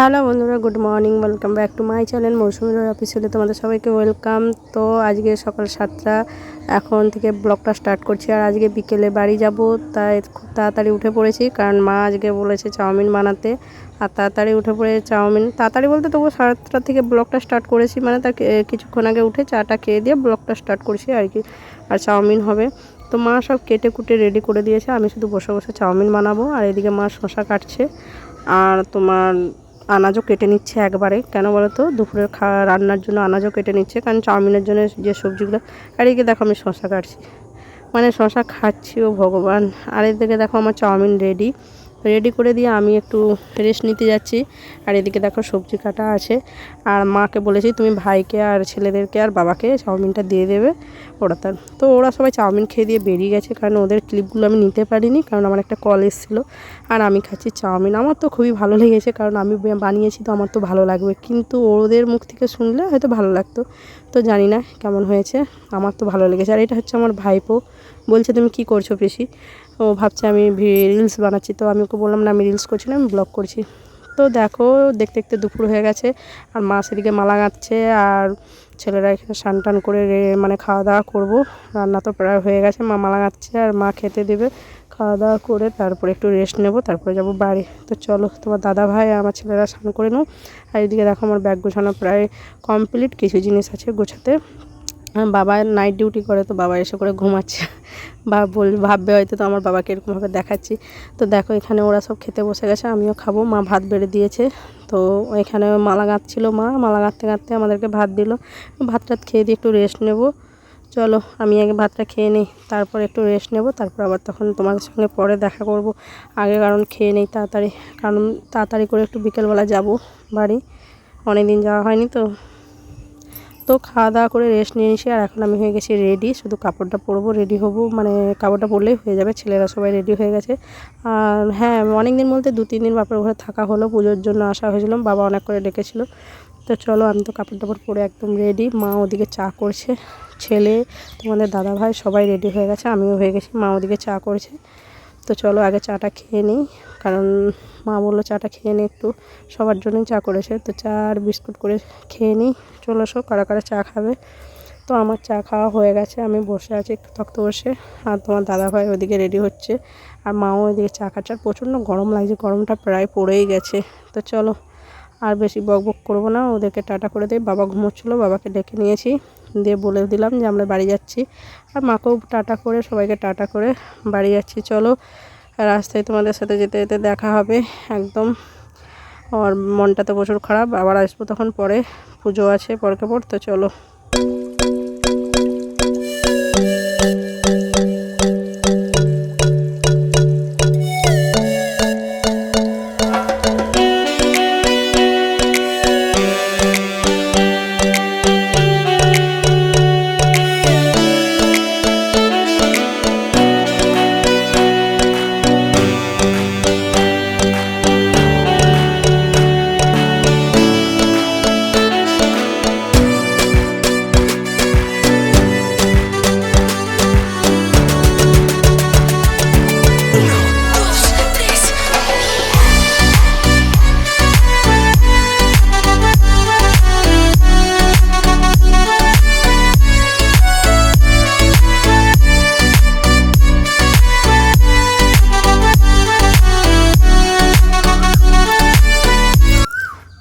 Hello বন্ধুরা, good morning, welcome back to my channel মৌসুমীর অফিসিয়ালে তোমাদের সবাইকে ওয়েলকাম। তো আজকে সকাল সাতটা, এখন থেকে ব্লগটা স্টার্ট করছি। আর আজকে বিকেলে বাড়ি যাব, তাই খুব তাড়াতাড়ি উঠে পড়েছি, কারণ মা আজকে বলেছে চাউমিন বানাতে। আর তাড়াতাড়ি উঠে পড়ে চাউমিন, তাড়াতাড়ি বলতে তবু সাড়ে আটটা থেকে ব্লগটা স্টার্ট করেছি মানে তাকে কিছুক্ষণ আগে উঠে চাটা খেয়ে দিয়ে ব্লগটা স্টার্ট করছি আর কি, আর চাউমিন হবে। তো মা সব কেটে কুটে রেডি করে দিয়েছে, আমি শুধু বসে বসে চাউমিন বানাবো। আর এদিকে মা শশা কাটছে, আর তোমার আনাজও কেটে নিচ্ছে একবারে। কেন বলো তো দুপুরের খাওয়া রান্নার জন্য আনাজও কেটে নিচ্ছে, কারণ চাউমিনের জন্য যে সবজিগুলো, আর এদিকে দেখো আমি শশা কাটছি। মানে শশা খাচ্ছি, ও ভগবান। আর এদিকে দেখো আমার চাউমিন রেডি রেডি করে দিয়ে আমি একটু রেস্ট নিতে যাচ্ছি। আর এদিকে দেখো সবজি কাটা আছে। আর মাকে বলেছি, তুমি ভাইকে আর ছেলেদেরকে আর বাবাকে চাউমিনটা দিয়ে দেবে। ওরা তার, তো ওরা সবাই চাউমিন খেয়ে দিয়ে বেরিয়ে গেছে, কারণ ওদের ক্লিপগুলো আমি নিতে পারিনি, কারণ আমার একটা কল এসেছিল। আর আমি খাচ্ছি চাউমিন। আমার তো খুবই ভালো লেগেছে, কারণ আমি বানিয়েছি তো আমার তো ভালো লাগবে। কিন্তু ওদের মুখ থেকে শুনলে হয়তো ভালো লাগতো। তো জানি না কেমন হয়েছে, আমার তো ভালো লেগেছে। আর এটা হচ্ছে আমার ভাইপো। বলছে, তুমি কি করছ পিসি? ও ভাবছে আমি রিলস বানাচ্ছি। তো আমি ওকে বললাম, না, আমি রিলস করছি না, আমি ব্লগ করছি। তো দেখো, দেখতে দেখতে দুপুর হয়ে গেছে। আর মা সেদিকে মালা গাচ্ছে আর ছেলেরা এখানে স্নান টান করে মানে খাওয়া দাওয়া করব। রান্না তো প্রায় হয়ে গেছে, মা মালা গাচ্ছে আর মা খেতে দেবে। খাওয়া দাওয়া করে তারপরে একটু রেস্ট নেব, তারপরে যাব বাড়ি। তো চলো, তোমার দাদা ভাই আমার ছেলেরা স্নান করে নাও। আর এদিকে দেখো আমার ব্যাগ গোছানো প্রায় কমপ্লিট কিছু জিনিস আছে গোছাতে। বাবা নাইট ডিউটি করে, তো বাবা এসে করে ঘুমাচ্ছে। বা বল, ভাববে হয়তো তো আমার বাবাকে এরকমভাবে দেখাচ্ছি। তো দেখো এখানে ওরা সব খেতে বসে গেছে, আমিও খাব, মা ভাত বেড়ে দিয়েছে। তো এখানে মালা গাঁথছিল মা, মালা গাঁথতে গাঁথতে আমাদেরকে ভাত দিল। ভাত টাত খেয়ে দিয়ে একটু রেস্ট নেব। চলো, আমি আগে ভাতটা খেয়ে নিই, তারপর একটু রেস্ট নেব, তারপর আবার তখন তোমাদের সঙ্গে পরে দেখা করব। আগে কারণ খেয়ে নেই তাড়াতাড়ি, কারণ তাড়াতাড়ি করে একটু বিকেলবেলা যাব বাড়ি। অনেক দিন যাওয়া হয়নি তো। তো খাওয়া দাওয়া করে রেস্ট নিয়ে এসে আর এখন আমি হয়ে গেছি রেডি শুধু কাপড়টা পরবো রেডি হব মানে কাপড়টা পরলেই হয়ে যাবে, ছেলেরা সবাই রেডি হয়ে গেছে। আর হ্যাঁ অনেক দিন বলতে দু, তিন দিন বাপের ঘরে থাকা হলো, পুজোর জন্য আসা হয়েছিল, বাবা অনেক করে ডেকেছিল। তো চলো, আমি তো কাপড় টাপড় পরে একদম রেডি মা ওদিকে চা করছে, ছেলে, তোমাদের দাদা ভাই সবাই রেডি হয়ে গেছে, আমিও হয়ে গেছি, মা ওদিকে চা করছে। তো চলো, আগে চাটা খেয়ে নিই। কারণ মা বলল চাটা খেয়ে নিই একটু, সবার জন্যই চা করেছে, তো চা আর বিস্কুট করে খেয়ে নিই চলো সব কারা কারা চা খাবে। তো আমার চা খাওয়া হয়ে গেছে, আমি বসে আছি একটু তক্ত বসে, আর তোমার দাদা ভাই ওদিকে রেডি হচ্ছে, আর মাও ওইদিকে চা খাচ্ছে, আর প্রচণ্ড গরম লাগছে, গরমটা প্রায় পড়েই গেছে। তো চলো, আর বেশি বক বক করব না, ওদেরকে টাটা করে দিই বাবা ঘুমোচ্ছিলো, বাবাকে ডেকে নিয়েছি, দিয়ে বলে দিলাম যে আমরা বাড়ি যাচ্ছি, আর মাকেও টাটা করে, সবাইকে টাটা করে বাড়ি যাচ্ছি, চলো। রাস্তায় তোমাদের সাথে যেতে যেতে দেখা হবে, একদম। আমার মনটা তো প্রচুর খারাপ, আবার আসব তখন পরে। পুজো আছে, পরকে পর তো চলো।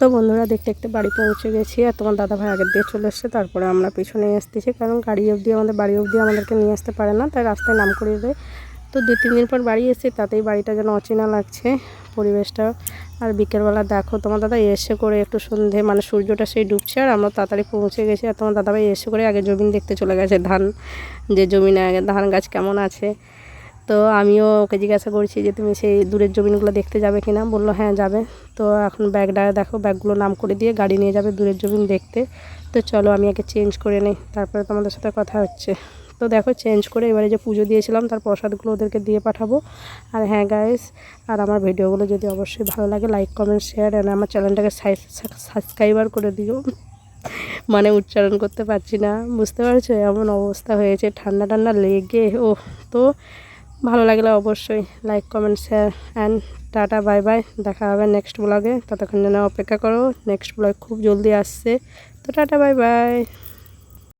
তো বন্ধুরা দেখতে দেখতে বাড়ি পৌঁছে গেছি আর তোমার দাদা ভাই আগের দিয়ে চলে এসছে, তারপরে আমরা পিছনে আসতেছি কারণ গাড়ি অবধি আমাদের, বাড়ি অবধি আমাদেরকে নিয়ে আসতে পারে না, তাই রাস্তায় নাম করিয়ে দেয়। তো দু তিন দিন পর বাড়ি এসেছি, তাতেই বাড়িটা যেন অচেনা লাগছে পরিবেশটা। আর বিকেলবেলা দেখো তোমার দাদা এসে করে একটু সন্ধে মানে সূর্যটা সেই ডুবছে আর আমরা তাড়াতাড়ি পৌঁছে গেছি আর তোমার দাদাভাই এসে করে আগে জমিন দেখতে চলে গেছে, ধান, যে জমিনে আগে ধান গাছ কেমন আছে। তো আমিও ওকে জিজ্ঞাসা করছি যে, তুমি সেই দূরের জমিনগুলো দেখতে যাবে কি না বলল হ্যাঁ যাবে। তো এখন ব্যাগটা দেখো, ব্যাগগুলো নাম করে দিয়ে গাড়ি নিয়ে যাবে দূরের জমিন দেখতে। তো চলো, আমি আগে চেঞ্জ করে নিই, তারপরে তোমাদের সাথে কথা হচ্ছে। তো দেখো, চেঞ্জ করে এবারে যে পুজো দিয়েছিলাম, তার প্রসাদগুলো ওদেরকে দিয়ে পাঠাবো। আর হ্যাঁ গাইস আর আমার ভিডিওগুলো যদি অবশ্যই ভালো লাগে লাইক কমেন্ট শেয়ার আর আমার চ্যানেলটাকে সাবস্ক্রাইবার করে দিও। মানে উচ্চারণ করতে পারছি না। বুঝতে পারছ? এমন অবস্থা হয়েছে, ঠান্ডা ঠান্ডা লেগে ও তো ভালো লাগলে অবশ্যই like comment share and tata bye bye দেখা হবে নেক্সট ব্লগে ততক্ষণ যেন অপেক্ষা করো। নেক্সট ব্লগ খুব জলদি আসছে। তো টাটা বাই বাই